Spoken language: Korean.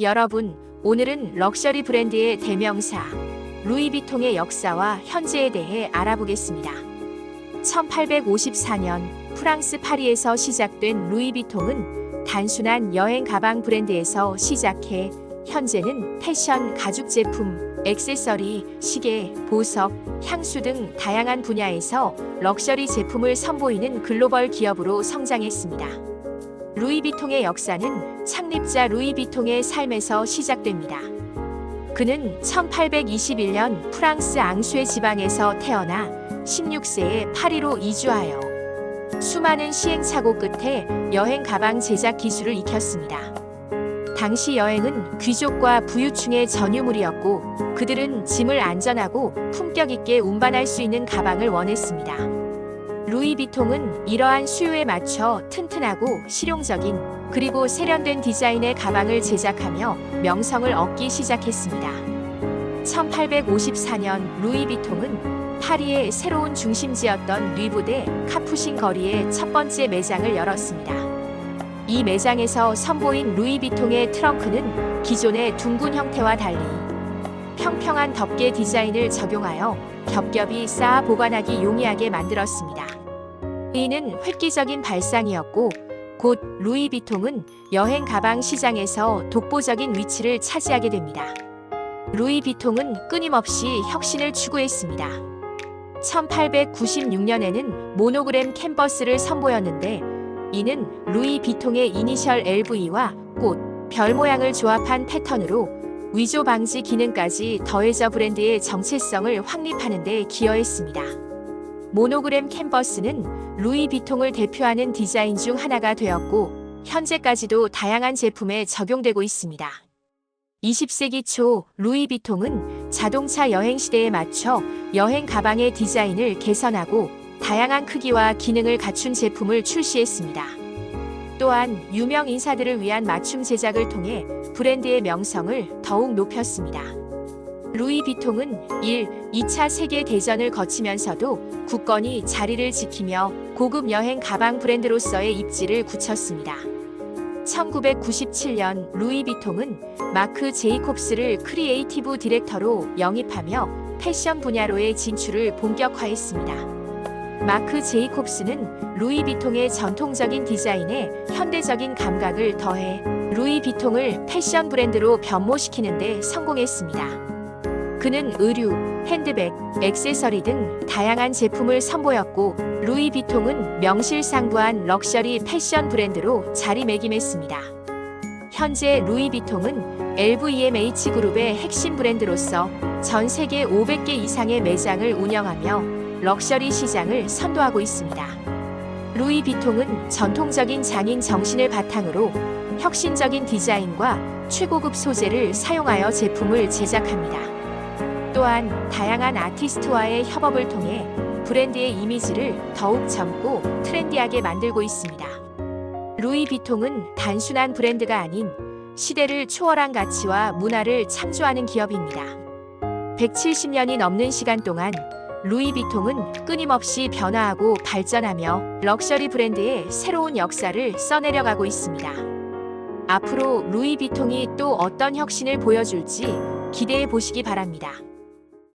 여러분, 오늘은 럭셔리 브랜드의 대명사 루이비통의 역사와 현재에 대해 알아보겠습니다. 1854년 프랑스 파리에서 시작된 루이비통은 단순한 여행 가방 브랜드에서 시작해 현재는 패션, 가죽 제품, 액세서리, 시계, 보석, 향수 등 다양한 분야에서 럭셔리 제품을 선보이는 글로벌 기업으로 성장했습니다. 루이비통의 역사는 창립자 루이비통의 삶에서 시작됩니다. 그는 1821년 프랑스 앙슈의 지방에서 태어나 16세에 파리로 이주하여 수많은 시행착오 끝에 여행 가방 제작 기술을 익혔습니다. 당시 여행은 귀족과 부유층의 전유물이었고 그들은 짐을 안전하고 품격 있게 운반할 수 있는 가방을 원했습니다. 루이비통은 이러한 수요에 맞춰 튼튼하고 실용적인 그리고 세련된 디자인의 가방을 제작하며 명성을 얻기 시작했습니다. 1854년 루이비통은 파리의 새로운 중심지였던 리부데 카푸신 거리에 첫 번째 매장을 열었습니다. 이 매장에서 선보인 루이비통의 트렁크는 기존의 둥근 형태와 달리 평평한 덮개 디자인을 적용하여 겹겹이 쌓아 보관하기 용이하게 만들었습니다. 이는 획기적인 발상이었고 곧 루이 비통은 여행 가방 시장에서 독보적인 위치를 차지하게 됩니다. 루이 비통은 끊임없이 혁신을 추구했습니다. 1896년에는 모노그램 캔버스를 선보였는데 이는 루이 비통의 이니셜 LV와 꽃, 별 모양을 조합한 패턴으로 위조 방지 기능까지 더해져 브랜드의 정체성을 확립하는 데 기여했습니다. 모노그램 캔버스는 루이 비통을 대표하는 디자인 중 하나가 되었고 현재까지도 다양한 제품에 적용되고 있습니다. 20세기 초 루이 비통은 자동차 여행 시대에 맞춰 여행 가방의 디자인을 개선하고 다양한 크기와 기능을 갖춘 제품을 출시했습니다. 또한 유명 인사들을 위한 맞춤 제작을 통해 브랜드의 명성을 더욱 높였습니다. 루이비통은 1, 2차 세계 대전을 거치면서도 굳건히 자리를 지키며 고급 여행 가방 브랜드로서의 입지를 굳혔습니다. 1997년 루이비통은 마크 제이콥스를 크리에이티브 디렉터로 영입하며 패션 분야로의 진출을 본격화했습니다. 마크 제이콥스는 루이비통의 전통적인 디자인에 현대적인 감각을 더해 루이비통을 패션 브랜드로 변모시키는 데 성공했습니다. 그는 의류, 핸드백, 액세서리 등 다양한 제품을 선보였고 루이 비통은 명실상부한 럭셔리 패션 브랜드로 자리매김했습니다. 현재 루이 비통은 LVMH 그룹의 핵심 브랜드로서 전 세계 500개 이상의 매장을 운영하며 럭셔리 시장을 선도하고 있습니다. 루이 비통은 전통적인 장인 정신을 바탕으로 혁신적인 디자인과 최고급 소재를 사용하여 제품을 제작합니다. 또한 다양한 아티스트와의 협업을 통해 브랜드의 이미지를 더욱 젊고 트렌디하게 만들고 있습니다. 루이 비통은 단순한 브랜드가 아닌 시대를 초월한 가치와 문화를 창조하는 기업입니다. 170년이 넘는 시간 동안 루이 비통은 끊임없이 변화하고 발전하며 럭셔리 브랜드의 새로운 역사를 써내려가고 있습니다. 앞으로 루이 비통이 또 어떤 혁신을 보여줄지 기대해 보시기 바랍니다.